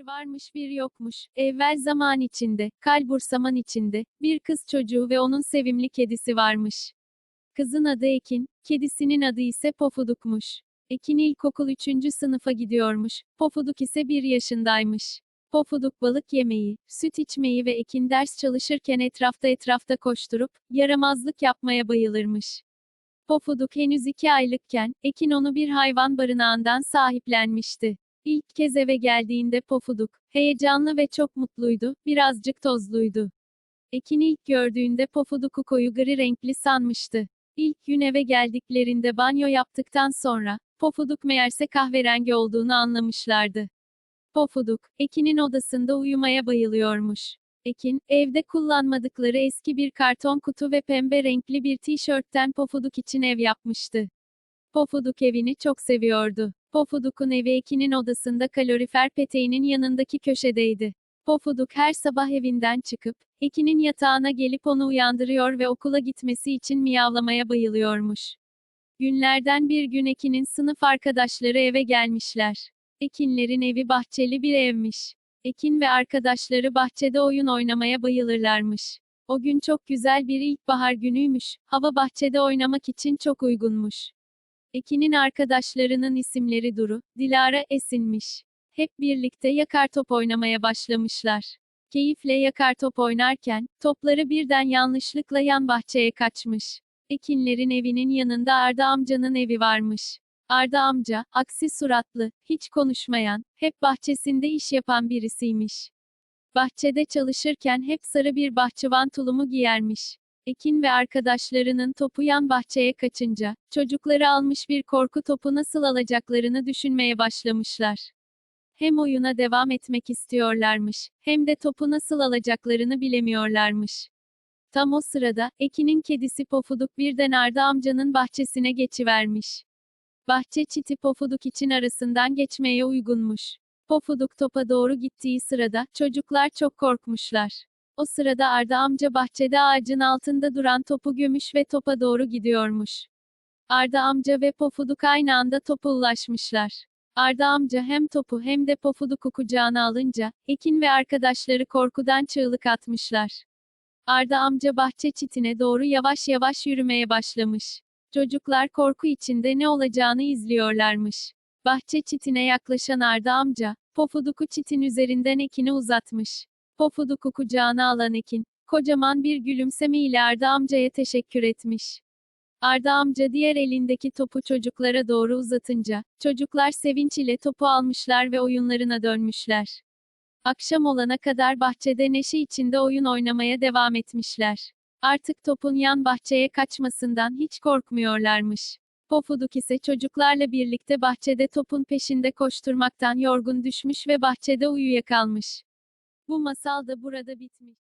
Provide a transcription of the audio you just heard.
Bir varmış bir yokmuş, evvel zaman içinde, kalbur saman içinde, bir kız çocuğu ve onun sevimli kedisi varmış. Kızın adı Ekin, kedisinin adı ise Pofuduk'muş. Ekin ilkokul 3. sınıfa gidiyormuş, Pofuduk ise 1 yaşındaymış. Pofuduk balık yemeyi, süt içmeyi ve Ekin ders çalışırken etrafta etrafta koşturup, yaramazlık yapmaya bayılırmış. Pofuduk henüz 2 aylıkken, Ekin onu bir hayvan barınağından sahiplenmişti. İlk kez eve geldiğinde Pofuduk, heyecanlı ve çok mutluydu, birazcık tozluydu. Ekin'i ilk gördüğünde Pofuduk'u koyu gri renkli sanmıştı. İlk gün eve geldiklerinde banyo yaptıktan sonra, Pofuduk meğerse kahverengi olduğunu anlamışlardı. Pofuduk, Ekin'in odasında uyumaya bayılıyormuş. Ekin, evde kullanmadıkları eski bir karton kutu ve pembe renkli bir tişörtten Pofuduk için ev yapmıştı. Pofuduk evini çok seviyordu. Pofuduk'un evi Ekin'in odasında kalorifer peteğinin yanındaki köşedeydi. Pofuduk her sabah evinden çıkıp, Ekin'in yatağına gelip onu uyandırıyor ve okula gitmesi için miyavlamaya bayılıyormuş. Günlerden bir gün Ekin'in sınıf arkadaşları eve gelmişler. Ekinlerin evi bahçeli bir evmiş. Ekin ve arkadaşları bahçede oyun oynamaya bayılırlarmış. O gün çok güzel bir ilkbahar günüymüş. Hava bahçede oynamak için çok uygunmuş. Ekin'in arkadaşlarının isimleri Duru, Dilara, Esin'miş. Hep birlikte yakar top oynamaya başlamışlar. Keyifle yakar top oynarken, topları birden yanlışlıkla yan bahçeye kaçmış. Ekinlerin evinin yanında Arda amcanın evi varmış. Arda amca, aksi suratlı, hiç konuşmayan, hep bahçesinde iş yapan birisiymiş. Bahçede çalışırken hep sarı bir bahçıvan tulumu giyermiş. Ekin ve arkadaşlarının topu yan bahçeye kaçınca, çocukları almış bir korku topu nasıl alacaklarını düşünmeye başlamışlar. Hem oyuna devam etmek istiyorlarmış, hem de topu nasıl alacaklarını bilemiyorlarmış. Tam o sırada, Ekin'in kedisi Pofuduk birden Arda amcanın bahçesine geçivermiş. Bahçe çiti Pofuduk için arasından geçmeye uygunmuş. Pofuduk topa doğru gittiği sırada, çocuklar çok korkmuşlar. O sırada Arda amca bahçede ağacın altında duran topu gömüş ve topa doğru gidiyormuş. Arda amca ve Pofuduk aynı anda topa ulaşmışlar. Arda amca hem topu hem de Pofuduk'u kucağına alınca, Ekin ve arkadaşları korkudan çığlık atmışlar. Arda amca bahçe çitine doğru yavaş yavaş yürümeye başlamış. Çocuklar korku içinde ne olacağını izliyorlarmış. Bahçe çitine yaklaşan Arda amca, Pofuduk'u çitin üzerinden Ekin'e uzatmış. Pofuduk'u kucağına alan Ekin, kocaman bir gülümseme ile Arda amcaya teşekkür etmiş. Arda amca diğer elindeki topu çocuklara doğru uzatınca, çocuklar sevinç ile topu almışlar ve oyunlarına dönmüşler. Akşam olana kadar bahçede neşe içinde oyun oynamaya devam etmişler. Artık topun yan bahçeye kaçmasından hiç korkmuyorlarmış. Pofuduk ise çocuklarla birlikte bahçede topun peşinde koşturmaktan yorgun düşmüş ve bahçede uyuyakalmış. Bu masal da burada bitmiş.